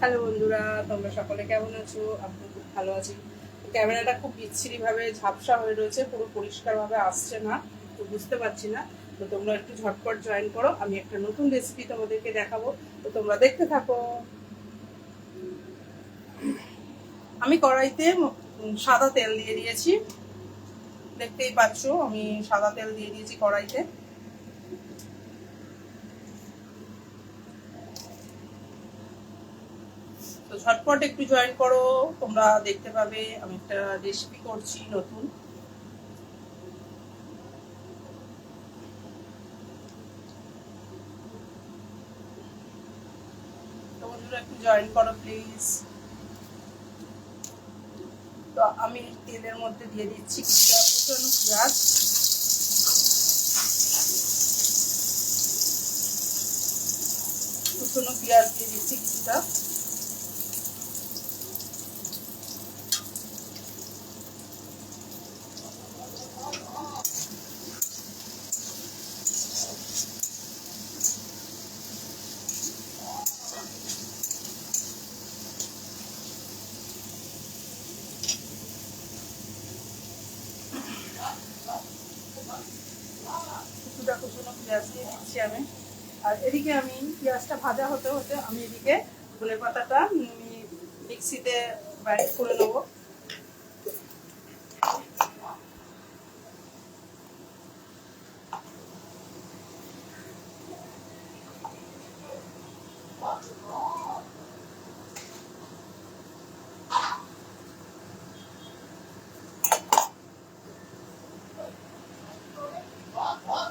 Hello বন্ধুরা, তোমরা সকলে কেমন আছো? আমি খুব ভালো আছি। ক্যামেরাটা খুব বিচ্ছিরিভাবে ঝাপসা হয়ে রয়েছে, পুরো পরিষ্কারভাবে আসছে না, তো বুঝতে পারছি না। তো তোমরা একটু ঝটপট জয়েন করো, আমি একটা নতুন রেসিপি তোমাদেরকে দেখাবো। তো তোমরা দেখতে থাকো। আমি কড়াইতে সাদা তেল দিয়ে দিয়েছি। দেখতেই পাচ্ছ, আমি সাদা তেল দিয়ে দিয়েছি কড়াইতে। ঝটপট একটু জয়েন করো, তোমরা দেখতে পাবে আমি একটা রেসিপি করছি নতুন। একটু জয়েন করো প্লিজ তো আমি তেলের মধ্যে দিয়ে দিচ্ছি কুচানো পেঁয়াজ। কুচনো পেঁয়াজ দিয়ে দিচ্ছি কিছুটা কুচনো পেঁয়াজ দিয়ে দিচ্ছি আমি আর এদিকে আমি পেঁয়াজটা ভাজা হতে হতে আমি এদিকে ধনে পাতাটা মিক্সিতে বাইট করে নেব।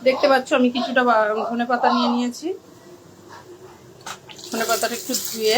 দেখতে পাচ্ছ আমি কিছুটা ধনে পাতা নিয়ে নিয়েছি। ধনে পাতাটা একটু ধুয়ে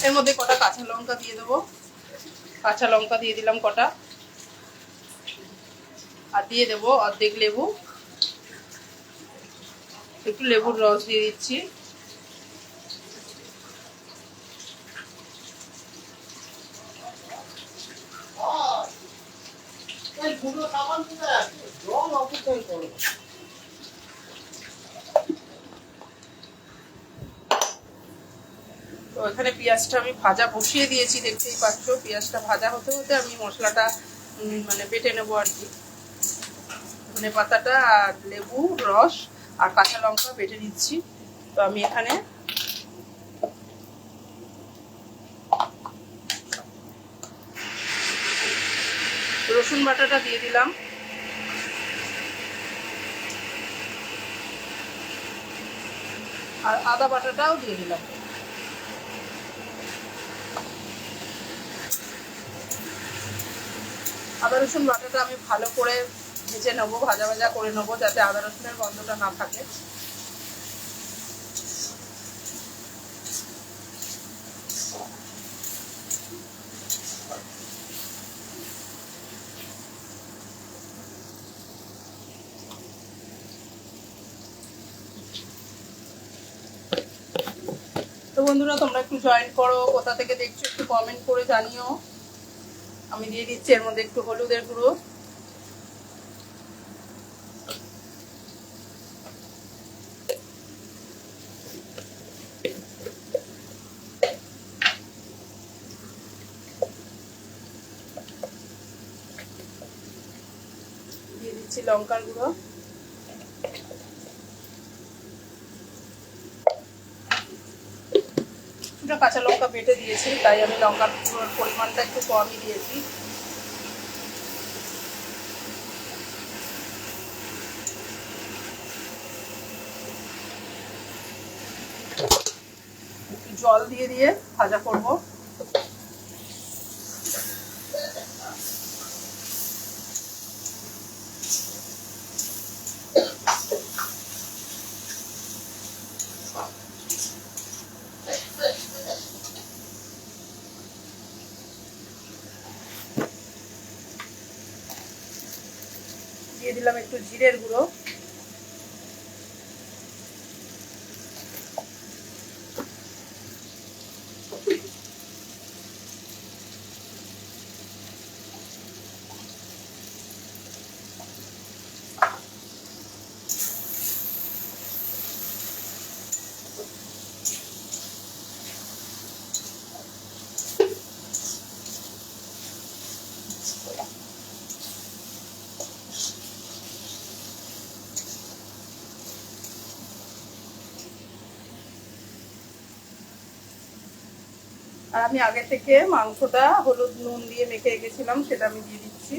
এর মধ্যে কটা কাঁচা লঙ্কা দিয়ে দেবো। কাঁচা লঙ্কা দিয়ে দিলাম কটা। আর দিয়ে দেবো অর্ধেক লেবু। একটু লেবুর রস দিয়ে দিচ্ছি তো এখানে পেঁয়াজটা আমি ভাজা বসিয়ে দিয়েছি, দেখতেই পাচ্ছ, পেঁয়াজটা ভাজা হতে হতে আমি মশলাটা মানে বেটে নেব আর কি। ধনে পাতাটা আর লেবু, রস আর কাঁচা লঙ্কা বেটে দিচ্ছি তো আমি এখানে রসুন বাটাটা দিয়ে দিলাম। আর আদা বাটাটাও দিয়ে দিলাম। আদা রসুন বাটাটা আমি ভালো করে ভেজে নেব, ভাজা ভাজা করে নেব, যাতে আদা রসুনের গন্ধটা না থাকে। তো বন্ধুরা, তোমরা একটু জয়েন করো, কোথা থেকে দেখছ একটু কমেন্ট করে জানিও। আমি দিয়ে দিচ্ছি এর মধ্যে একটু হলুদের গুঁড়ো। দিয়ে দিচ্ছি লঙ্কার গুঁড়ো। কিছুটা কাঁচা লঙ্কা বেটে দিয়েছি, তাই আমি লঙ্কার পরিমাণটা একটু কমই দিয়েছি। জল দিয়ে দিয়ে ভাজা করব দিয়ে দিলাম একটু জিরের গুঁড়ো আর আমি আগে থেকে মাংসটা হলুদ নুন দিয়ে মেখে রেখেছিলাম সেটা আমি দিয়ে দিচ্ছি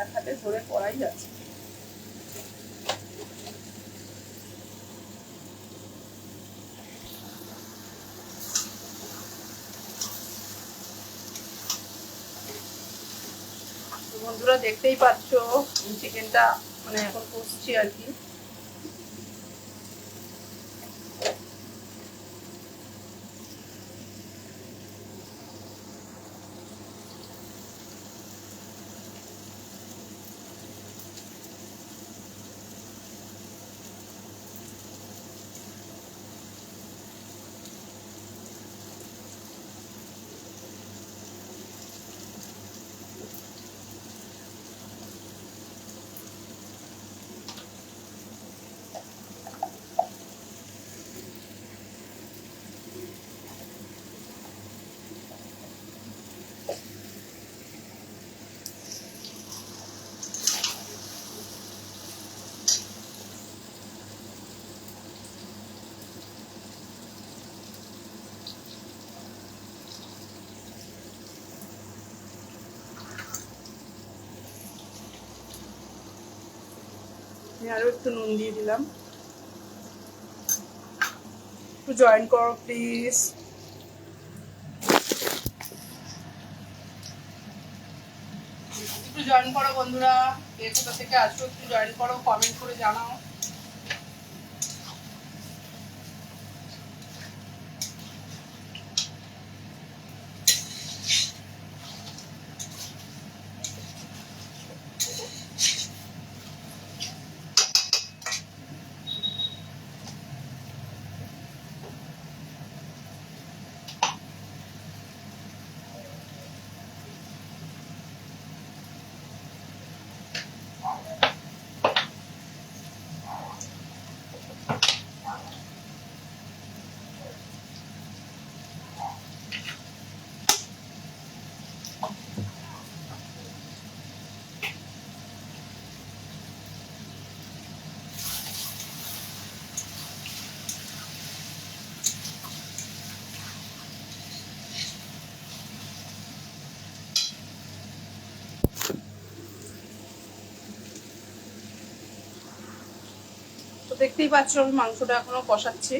এক হাতে ধরে করাই যাচ্ছে তো বন্ধুরা দেখতেই পাচ্ছ চিকেনটা মানে এখন কষছি আর কি। আমি আরও একটু নুন দিয়ে দিলাম। একটু জয়েন করো প্লিজ একটু জয়েন করো বন্ধুরা এর কোথা থেকে আসো একটু জয়েন করো কমেন্ট করে জানাও। দেখতেই পাচ্ছ আমি মাংসটা এখনও কষাচ্ছি।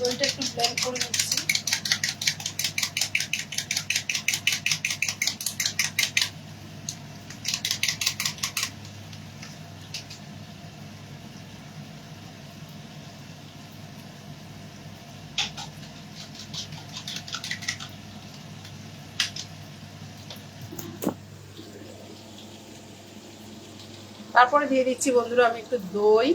দইটা একটু ব্ল্যান্ড করে নিচ্ছি। তারপরে দিয়ে দিচ্ছি বন্ধুরা আমি একটু দই।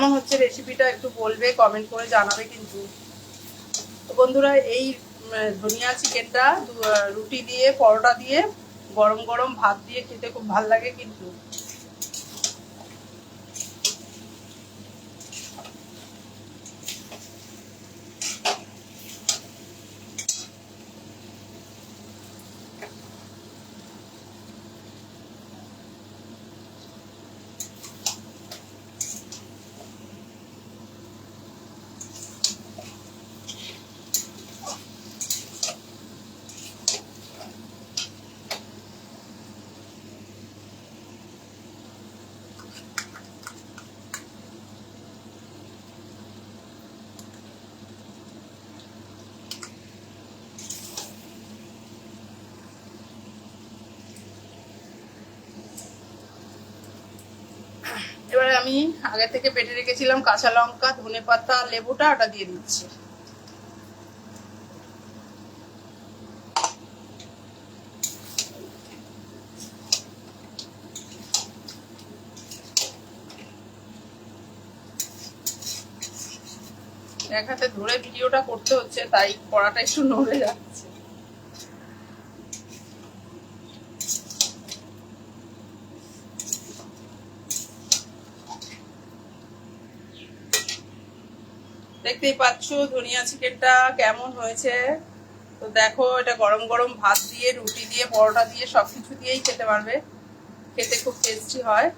কেমন হচ্ছে রেসিপিটা একটু বলবে কমেন্ট করে জানাবে কিন্তু। তো বন্ধুরা, এই ধনিয়া চিকেনটা রুটি দিয়ে, পরোটা দিয়ে গরম গরম ভাত দিয়ে খেতে খুব ভালো লাগে কিন্তু এবারে আমি আগে থেকে বেটে রেখেছিলাম কাঁচা লঙ্কা, ধনে পাতা, লেবুটা, ওটা দিয়ে দিচ্ছি। এক হাতে ধরে ভিডিওটা করতে হচ্ছে, তাই কড়াটা একটু নড়ে যাচ্ছে দেখতেই পাচ্ছ, ধনিয়া চিকেনটা কেমন হয়েছে? তো দেখো, এটা গরম গরম ভাত দিয়ে, রুটি দিয়ে, পরোটা দিয়ে, সবকিছু দিয়েই খেতে পারবে। খেতে খুব টেস্টি হয়।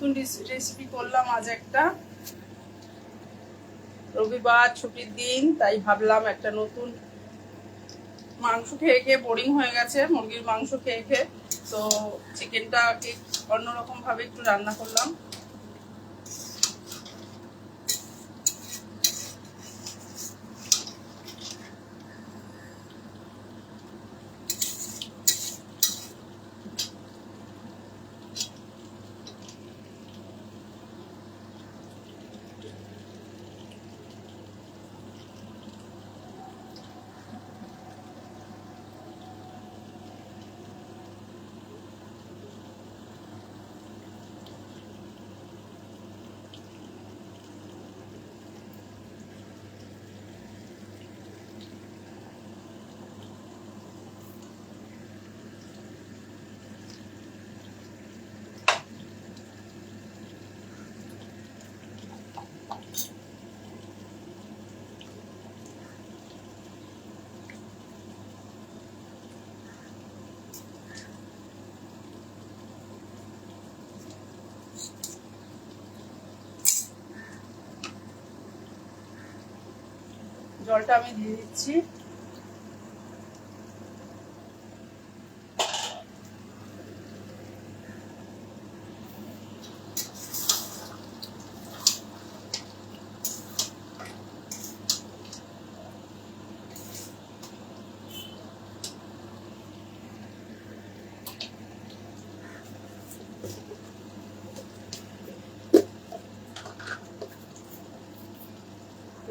নতুন রেসিপি করলাম আজ একটা। রবিবার ছুটির দিন, তাই ভাবলাম একটা নতুন মাংস খেয়ে খেয়ে বোরিং হয়ে গেছে, মুরগির মাংস খেয়ে খেয়ে। তো চিকেনটাকে অন্যরকম ভাবে একটু রান্না করলাম। জলটা আমি দিয়ে দিচ্ছি।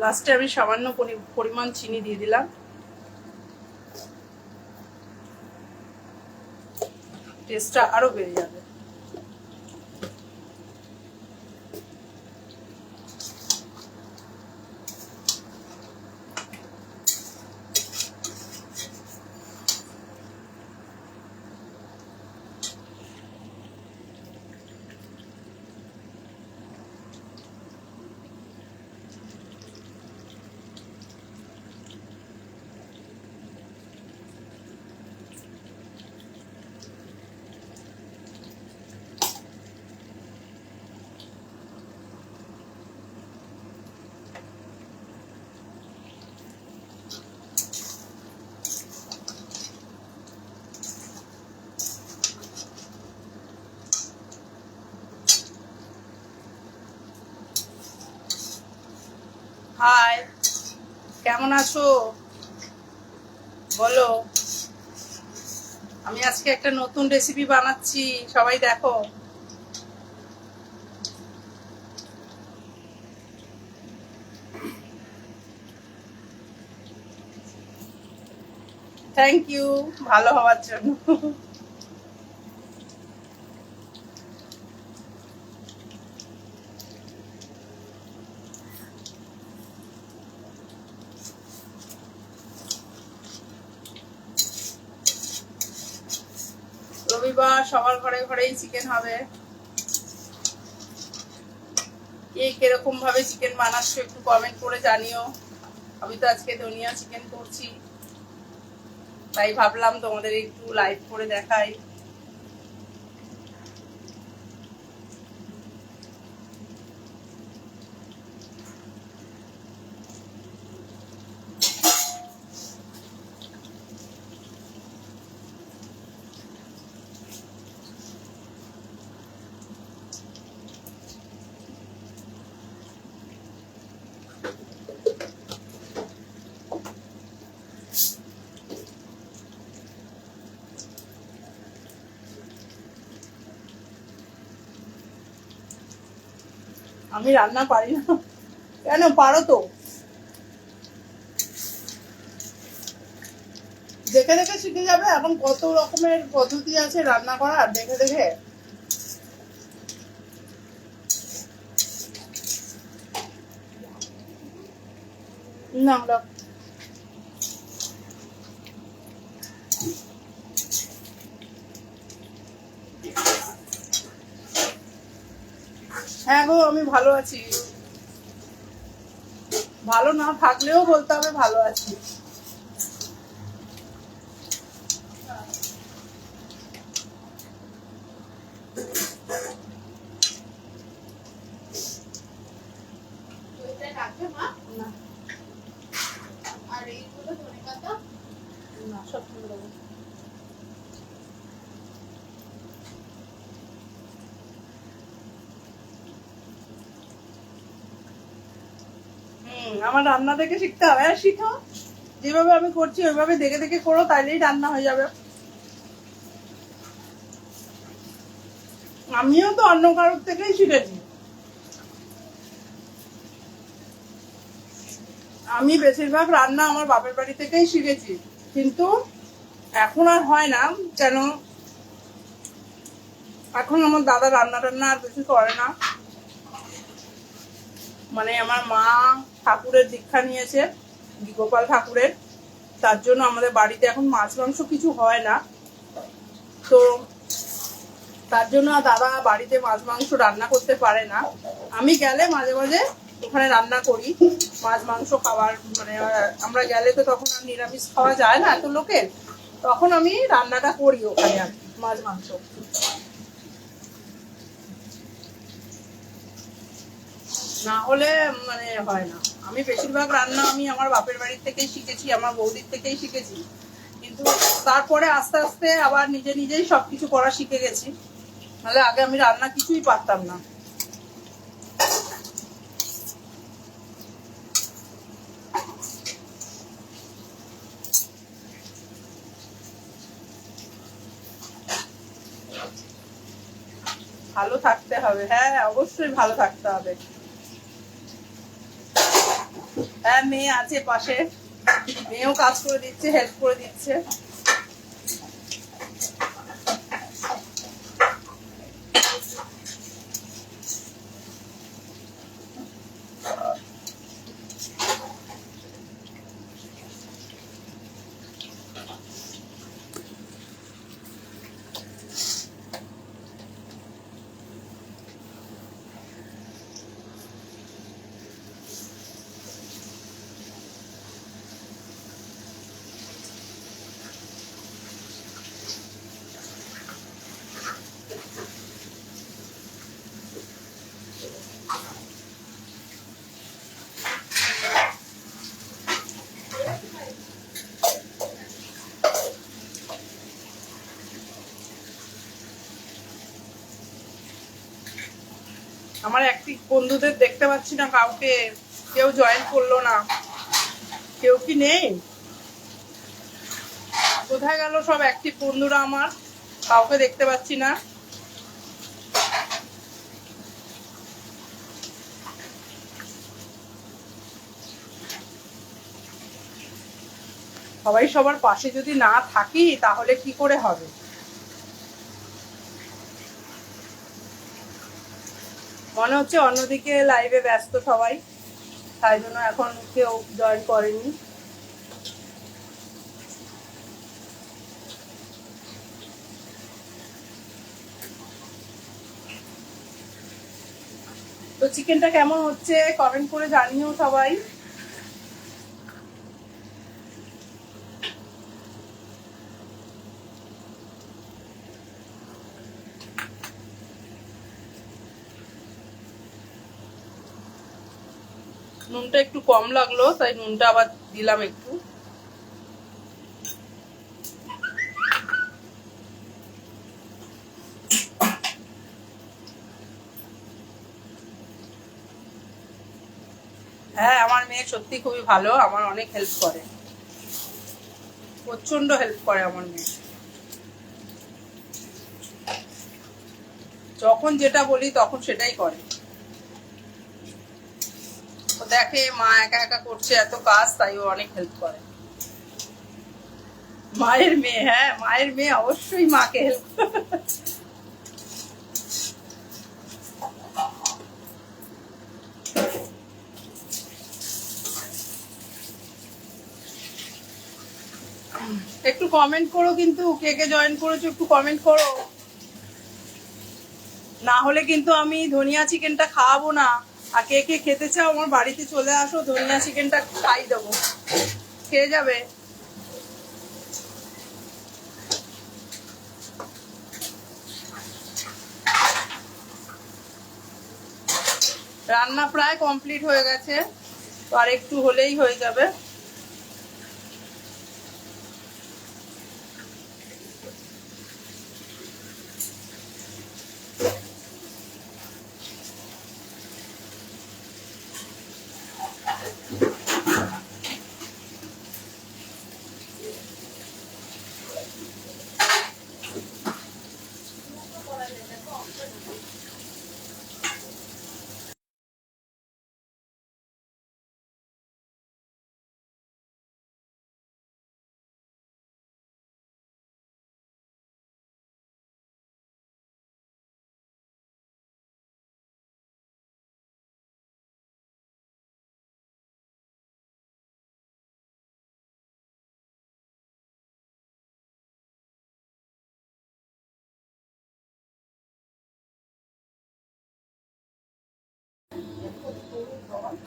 লাস্টে আমি সামান্য পরি- পরিমাণ চিনি দিয়ে দিলাম। টেস্টটা আরও বেড়ে যাবে। হাই কেমন আছো? বলো। আমি আজকে একটা নতুন রেসিপি বানাচ্ছি, সবাই দেখো। থ্যাংক ইউ ভালো হওয়ার জন্য। রবিবার সবার ঘরে ঘরেই চিকেন হবে। কে কীরকম ভাবে চিকেন বানাচ্ছ একটু কমেন্ট করে জানিও। আমি তো আজকে ধনিয়া চিকেন করছি। তাই ভাবলাম তোমাদের একটু লাইভ করে দেখাই। আমি রান্না পারি না। কেন? পারো তো। দেখে দেখে শিখে যাবে এখন কত রকমের পদ্ধতি আছে রান্না করার। দেখে দেখে। না আমরা হ্যাঁ গো আমি ভালো আছি। ভালো না থাকলেও বলতে হবে ভালো আছি। আমার রান্না দেখে শিখতে হবে। আর শিখো। যেভাবে আমি করছি, ওইভাবে দেখে দেখে করো, তাইলেই রান্না হয়ে যাবে। আমিও তো অন্য কারোর থেকেই শিখেছি। আমি বেশিরভাগ রান্না আমার বাপের বাড়ি থেকেই শিখেছি। কিন্তু এখন আর হয় না কেন এখন আমার দাদা রান্না টান্না আর বেশি করে না। মানে আমার মা ঠাকুরের দীক্ষা নিয়েছে গোপাল ঠাকুরের। তার জন্য আমাদের বাড়িতে এখন মাছ, মাংস কিছু হয় না। তো তার জন্য দাদা বাড়িতে মাছ, মাংস রান্না করতে পারে না। আমি গেলে মাঝে মাঝে ওখানে রান্না করি। মাছ, মাংস খাবার মানে আমরা গেলে তো তখন আর নিরামিষ খাওয়া যায় না এত লোকের। তখন আমি রান্নাটা করি ওখানে আর মাছ, মাংস। না হলে মানে হয় না। আমি বেশিরভাগ রান্না আমি আমার বাপের বাড়ির থেকেই শিখেছি, আমার বৌদির থেকেই শিখেছি। কিন্তু তারপরে আস্তে আস্তে আবার নিজে নিজেই সবকিছু করা শিখে গেছি। নাহলে আগে আমি রান্না কিছুই পারতাম না। ভালো থাকতে হবে হ্যাঁ অবশ্যই ভালো থাকতে হবে। হ্যাঁ মেয়ে আছে পাশে। মেয়েও কাজ করে দিচ্ছে হেল্প করে দিচ্ছে। আমার একটি বন্ধুদের দেখতে পাচ্ছি না, কাউকে কেউ জয়েন করল না। কেউ কি নেই? কোথায় গেল সব অ্যাক্টিভ বন্ধুরা আমার? কাউকে দেখতে পাচ্ছি না। সবাই সবার পাশে যদি না থাকি, তাহলে কি করে হবে? মনে হচ্ছে অন্যদিকে লাইভে ব্যস্ত সবাই। তাই জন্য এখন কেউ জয়েন করেনি। তো চিকেনটা কেমন হচ্ছে? কমেন্ট করে জানিও সবাই। নুনটা একটু কম লাগল, তাই নুনটা আবার দিলাম একটু। হ্যাঁ আমার মেয়ে সত্যি খুবই ভালো, আমার অনেক হেল্প করে। প্রচণ্ড হেল্প করে আমার মেয়ে। যখন যেটা বলি তখন সেটাই করে। দেখে মা একা একা করছে এত কাজ, তাই ও অনেক হেল্প করে। মায়ের মেয়ে হ্যাঁ মায়ের মেয়ে অবশ্যই মাকে হেল্প একটু কমেন্ট করো কিন্তু, কে কে জয়েন করেছ একটু কমেন্ট করো। না হলে কিন্তু আমি ধনিয়া চিকেনটা খাওয়াবো না। আর কে কে খেতে চাও আমার বাড়িতে চলে আসো, ধনিয়া চিকেনটা খাই দেবো। খেয়ে যাবে? রান্না প্রায় কমপ্লিট হয়ে গেছে আর একটু হলেই হয়ে যাবে।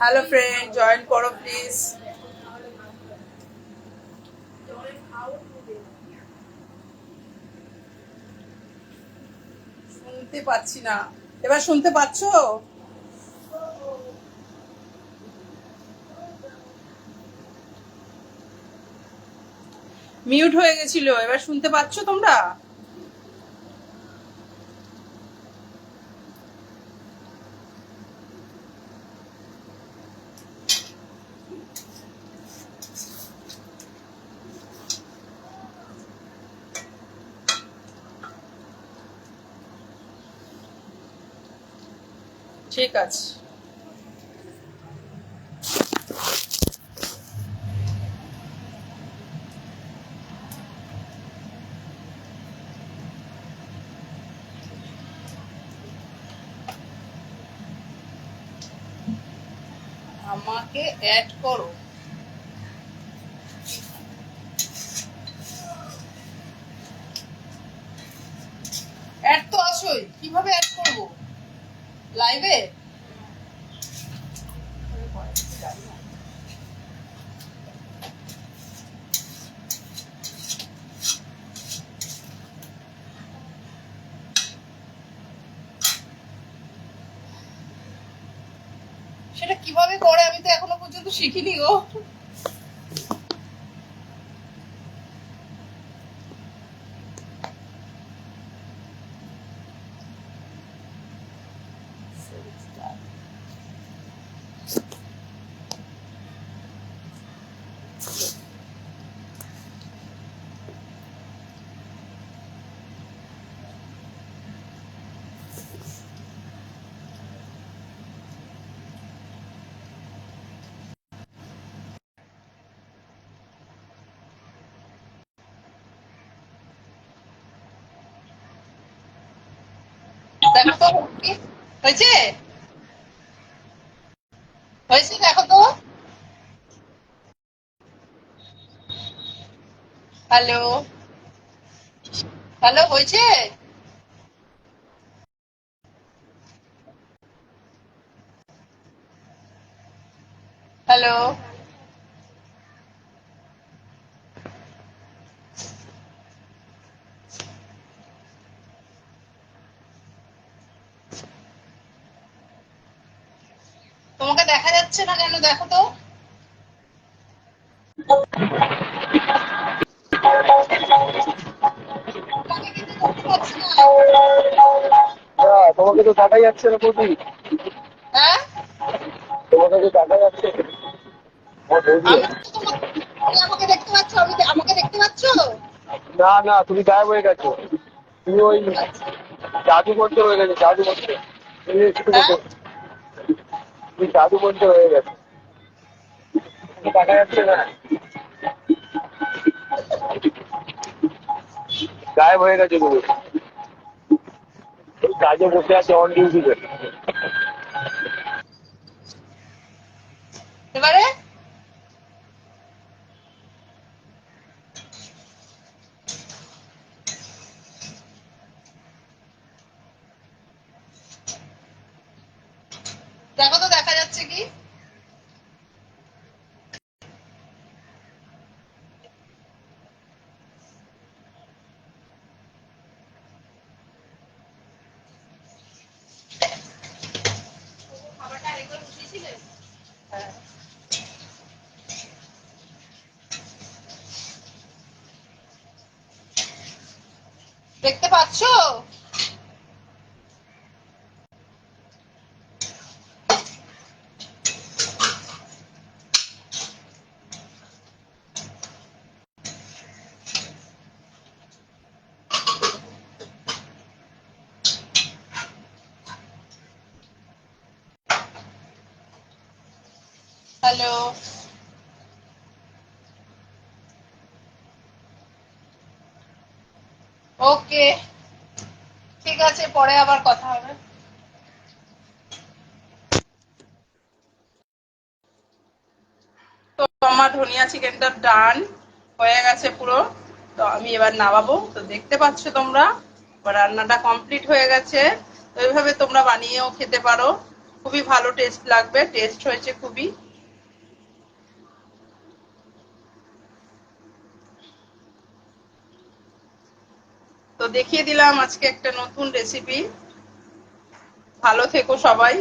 হ্যালো ফ্রেন্ড জয়েন করো প্লিজ শুনতে পাচ্ছি না। এবার শুনতে পাচ্ছো? মিউট হয়ে গেছিল। এবার শুনতে পাচ্ছো তোমরা? ঠিক আছে। আমাকে অ্যাড করো। শিখিনি দেখো তো কি হয়েছে হয়েছে দেখো তো হ্যালো হ্যালো হয়েছে হ্যালো তোমাকে দেখা যাচ্ছে না কেন দেখো তো। তোমাকে। হ্যাঁ, তোমাকে তো দেখা যাচ্ছে না বৌদি। হ্যাঁ? তোমাকে তো দেখা যাচ্ছে। তুমি আমাকে দেখতে পাচ্ছ? আমাকে দেখতে পাচ্ছ? না না তুমি গায়েব হয়ে গেছো। তুমি ওই জাদু করতে হয়ে গেছে জাদু মন্ত্র তুমি একটু হ্যাঁ? তুমি জাদু বন্ধ হয়ে গেছে। দেখা যাচ্ছে না গায়েব হয়ে গেছে ওই কাজে বসে আছে অন ডিউটিতে এবারে দেখো তো দেখা যাচ্ছে কি খাবারটা আরেকবার বসিয়েছিলে হ্যাঁ দেখতে পাচ্ছো হ্যালো। ওকে, ঠিক আছে, পরে আবার কথা হবে। তো আমার ধনিয়া চিকেনটা ডান, হয়ে গেছে পুরো। তো আমি এবার নামাবো। তো দেখতে পাচ্ছ তোমরা রান্নাটা কমপ্লিট হয়ে গেছে। তো এইভাবে তোমরা বানিয়েও খেতে পারো। খুবই ভালো টেস্ট লাগবে। টেস্ট হয়েছে খুবই। দেখিয়ে দিলাম আজকে একটা নতুন রেসিপি ভালো থেকো সবাই।